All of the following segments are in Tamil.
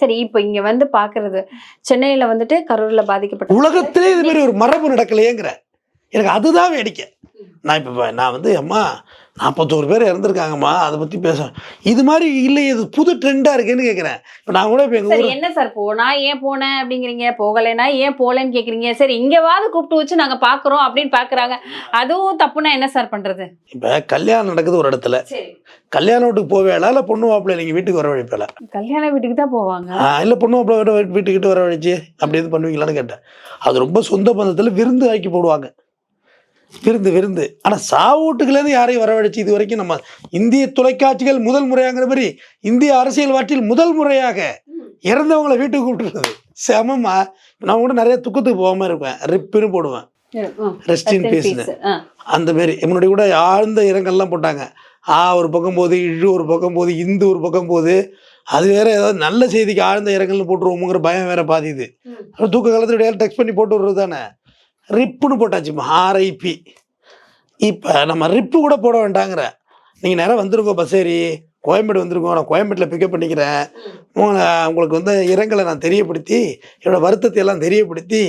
சரி இப்போ இங்க வந்து பாக்குறது சென்னையில வந்துட்டு கரூர்ல பாதிக்கப்பட்ட உலகத்திலே இது மாதிரி ஒரு மரபு நடக்கலையேங்கிற. எனக்கு அதுதான் வேடிக்கை. நான் இப்போ நான் வந்து அம்மா நாற்பத்தோரு பேர் இறந்துருக்காங்கம்மா அதை பற்றி பேச இது மாதிரி இல்லை இது புது ட்ரெண்டாக இருக்கேன்னு கேட்குறேன் இப்போ நான் கூட இப்போ எங்கள் என்ன சார் போனா ஏன் போனேன் அப்படிங்கிறீங்க? போகலைன்னா ஏன் போகலன்னு கேக்குறீங்க? சரி இங்கவாது கூப்பிட்டு வச்சு நாங்க பாக்குறோம் அப்படின்னு பாக்குறாங்க. அதுவும் தப்புனா என்ன சார் பண்றது? இப்போ கல்யாணம் நடக்குது ஒரு இடத்துல. கல்யாண வீட்டுக்கு போவேலா இல்லை பொண்ணு மாப்பிள்ளை நீங்கள் வீட்டுக்கு வர வழிப்பேல கல்யாண வீட்டுக்கு தான் போவாங்க. இல்லை பொண்ணு மாப்பிள்ளை வீட்டு வீட்டுக்கிட்ட வர வழிச்சு அப்படி இது பண்ணுவீங்களான்னு கேட்டேன். அது ரொம்ப சொந்த பந்தத்தில் விருந்து ஆக்கி போடுவாங்க. விருந்து விருந்து. ஆனால் சாவூட்டுக்குலேருந்து யாரையும் வரவழைச்சு இது வரைக்கும் நம்ம இந்திய தொலைக்காட்சிகள் முதல் முறையாங்கிற மாதிரி இந்திய அரசியல் வாட்டில் முதல் முறையாக இறந்தவங்கள வீட்டுக்கு கூப்பிட்டுருது செமமா நான் கூட நிறைய துக்கத்துக்கு போகாம இருப்பேன். ரிப்புன்னு போடுவேன். ரெஸ்ட் இன் பீஸ்னு அந்த மாரி. முன்னாடி கூட ஆழ்ந்த இரங்கல்லாம் போட்டாங்க. ஆ ஒரு பக்கம் போகுது இழு ஒரு பக்கம் போகுது இந்து ஒரு பக்கம் போகுது. அது வேற ஏதாவது நல்ல செய்திக்கு ஆழ்ந்த இரங்கல்னு போட்டுருவோமுங்கிற பயம் வேற பாதிது தூக்க காலத்துல டெக்ஸ்ட் பண்ணி போட்டு விடுறது தானே? ரிப்புன்னு போட்டாச்சு ஆர்ஐபி இப்போ நம்ம ரிப்பு கூட போட வேண்டாங்கிற. நீங்கள் நேரம் வந்துருக்கோம் பஸ் ஏறி கோயம்பேடு வந்திருக்கோம் நான் கோயம்பேட்டில் பிக்கப் பண்ணிக்கிறேன். உங்களை உங்களுக்கு வந்து இரங்கலை நான் தெரியப்படுத்தி என்னோடய வருத்தத்தை எல்லாம் தெரியப்படுத்தி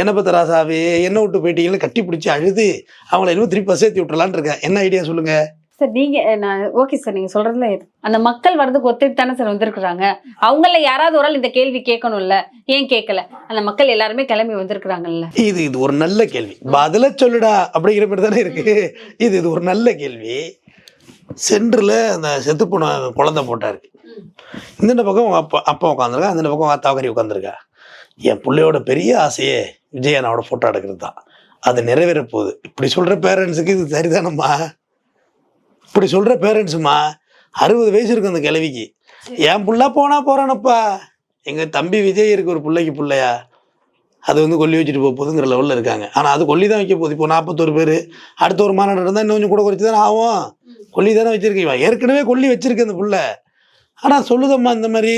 என்ன பத்த ராசாவே என்ன விட்டு போயிட்டீங்கன்னு கட்டி பிடிச்சி அழுது அவங்கள இன்னும் திருப்பி பஸ் ஏற்றி விட்டுலான் இருக்கேன். என்ன ஐடியா சொல்லுங்கள் சார் நீங்க நான் ஓகே சார் நீங்க சொல்றதுல இது. அந்த மக்கள் வர்றதுக்கு ஒத்துட்டு தானே சார் வந்திருக்கிறாங்க. அவங்கள யாராவது ஒரு ஆள் இந்த கேள்வி கேட்கணும்ல? ஏன் கேட்கல? அந்த மக்கள் எல்லாருமே கிளம்பி வந்திருக்கிறாங்கல்ல. இது இது ஒரு நல்ல கேள்வி. பதில சொல்லுடா அப்படிங்கிற மாதிரி தானே இருக்கு. இது இது ஒரு நல்ல கேள்வி. சென்டரில் அந்த செத்து போன குழந்தை போட்டா இருக்கு இந்த பக்கம் உங்க அப்பா அப்பா உட்காந்துருக்கா அந்த பக்கம் உங்க தாக்கரி உட்காந்துருக்கா என் பிள்ளையோட பெரிய ஆசையே விஜய் அண்ணாவோட ஃபோட்டோ எடுக்கிறது தான் அது நிறைவேற போகுது. இப்படி சொல்கிற பேரண்ட்ஸுக்கு இது சரிதானம்மா? இப்படி சொல்கிற பேரண்ட்ஸுமா அறுபது வயசு இருக்கு அந்த கிழவிக்கு. என் புள்ள போனா போறானப்பா. எங்கள் தம்பி விஜய் இருக்கு ஒரு பிள்ளைக்கு பிள்ளையா. அது வந்து கொல்லி வச்சுட்டு போக போகுதுங்கிற லெவலில் இருக்காங்க. ஆனால் அது கொல்லி தான் வைக்க போகுது. இப்போ நாற்பத்தோரு பேர். அடுத்த ஒரு மாநாடு இருந்தால் இன்னும் கொஞ்சம் கூட குறைச்சி தானே ஆகும் கொல்லி தானே வச்சிருக்கீங்க ஏற்கனவே கொல்லி வச்சிருக்கு அந்த புள்ள. ஆனால் சொல்லுதம்மா இந்த மாதிரி.